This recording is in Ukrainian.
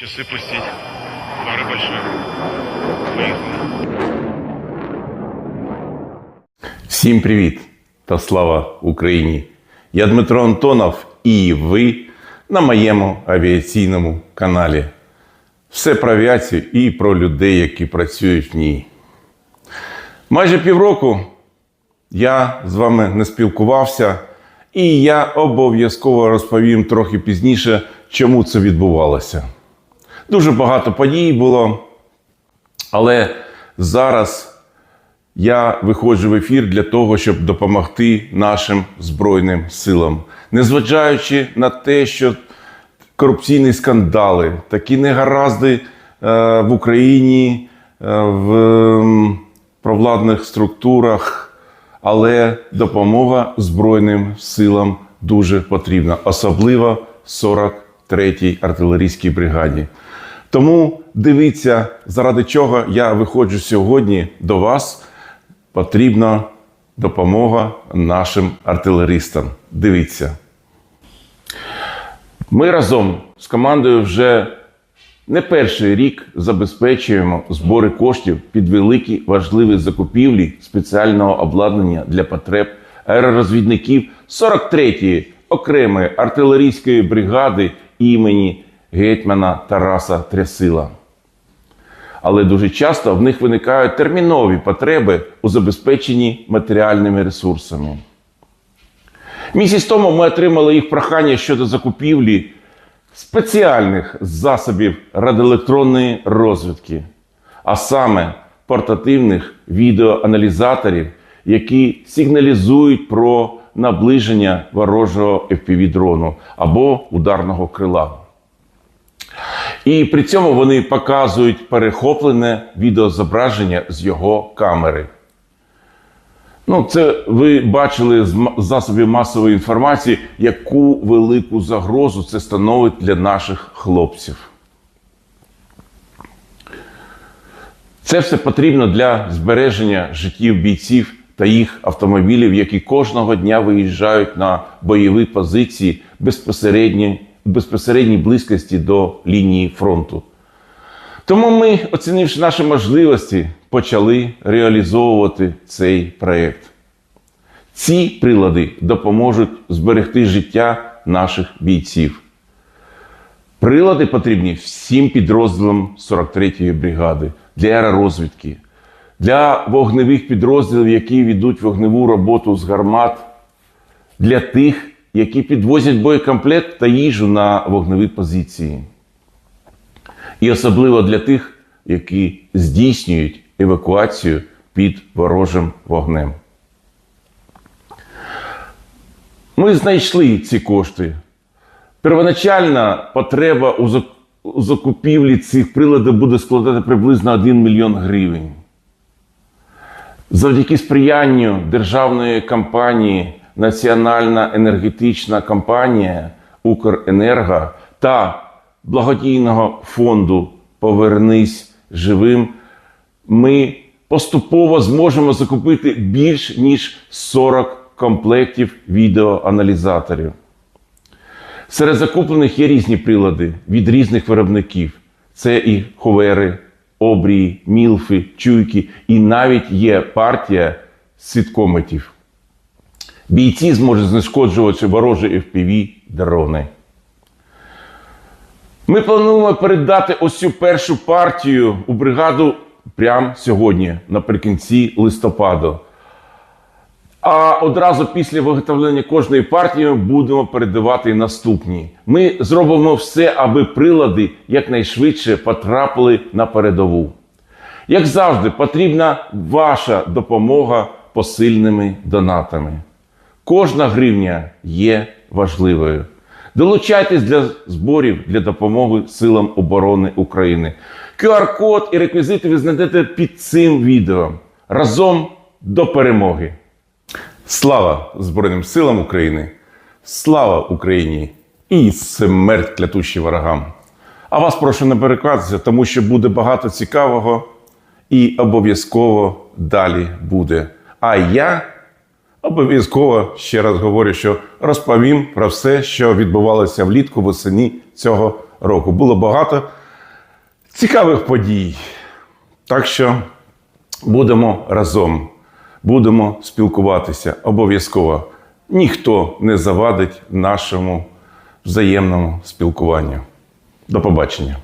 Часы пустить. Пара большая. Поехали. Всім привіт та слава Україні! Я Дмитро Антонов і ви на моєму авіаційному каналі. Все про авіацію і про людей, які працюють в ній. Майже півроку я з вами не спілкувався, і я обов'язково розповім трохи пізніше, чому це відбувалося. Дуже багато подій було, але зараз я виходжу в ефір для того, щоб допомогти нашим Збройним силам, незважаючи на те, що корупційні скандали, такі негаразди е, в Україні, е, в провладних структурах, але допомога Збройним силам дуже потрібна, особливо 43-й артилерійській бригаді. Тому дивіться, заради чого я виходжу сьогодні до вас. Потрібна допомога нашим артилеристам. Дивіться. Ми разом з командою вже не перший рік забезпечуємо збори коштів під великі важливі закупівлі спеціального обладнання для потреб аеророзвідників 43-ї окремої артилерійської бригади імені гетьмана Тараса Трясила. Але дуже часто в них виникають термінові потреби у забезпеченні матеріальними ресурсами. Місяць тому ми отримали їх прохання щодо закупівлі спеціальних засобів радіоелектронної розвідки, а саме портативних відеоаналізаторів, які сигналізують про наближення ворожого FPV-дрону або ударного крила. І при цьому вони показують перехоплене відеозображення з його камери. Ну, це ви бачили з засобів масової інформації, яку велику загрозу це становить для наших хлопців. Це все потрібно для збереження життів бійців та їх автомобілів, які кожного дня виїжджають на бойові позиції безпосередньо, безпосередній близькості до лінії фронту. Тому ми, оцінивши наші можливості, почали реалізовувати цей проєкт. Ці прилади допоможуть зберегти життя наших бійців. Прилади потрібні всім підрозділам 43-ї бригади для аеророзвідки, для вогневих підрозділів, які ведуть вогневу роботу з гармат, для тих, які підвозять боєкомплект та їжу на вогневі позиції. І особливо для тих, які здійснюють евакуацію під ворожим вогнем. Ми знайшли ці кошти. Первоначальна потреба у закупівлі цих приладів буде складати приблизно 1 мільйон гривень. Завдяки сприянню державної компанії Національна енергетична компанія Укренерго та благодійного фонду Повернись живим. Ми поступово зможемо закупити більш ніж 40 комплектів відеоаналізаторів. Серед закуплених є різні прилади від різних виробників. Це і хувери, обрії, мілфи, чуйки, і навіть є партія свідкометів. Бійці зможуть знешкоджувати ворожі FPV дрони. Ми плануємо передати ось цю першу партію у бригаду прямо сьогодні, наприкінці листопаду. А одразу після виготовлення кожної партії ми будемо передавати наступні. Ми зробимо все, аби прилади якнайшвидше потрапили на передову. Як завжди, потрібна ваша допомога посильними донатами. Кожна гривня є важливою. Долучайтесь для зборів для допомоги силам оборони України. QR-код і реквізити ви знайдете під цим відео. Разом до перемоги! Слава Збройним силам України! Слава Україні! І смерть клятущі ворогам! А вас прошу не перекладатися, тому що буде багато цікавого і обов'язково далі буде. А я обов'язково ще раз говорю, що розповім про все, що відбувалося влітку восені цього року. Було багато цікавих подій. Так що будемо разом, будемо спілкуватися обов'язково. Ніхто не завадить нашому взаємному спілкуванню. До побачення.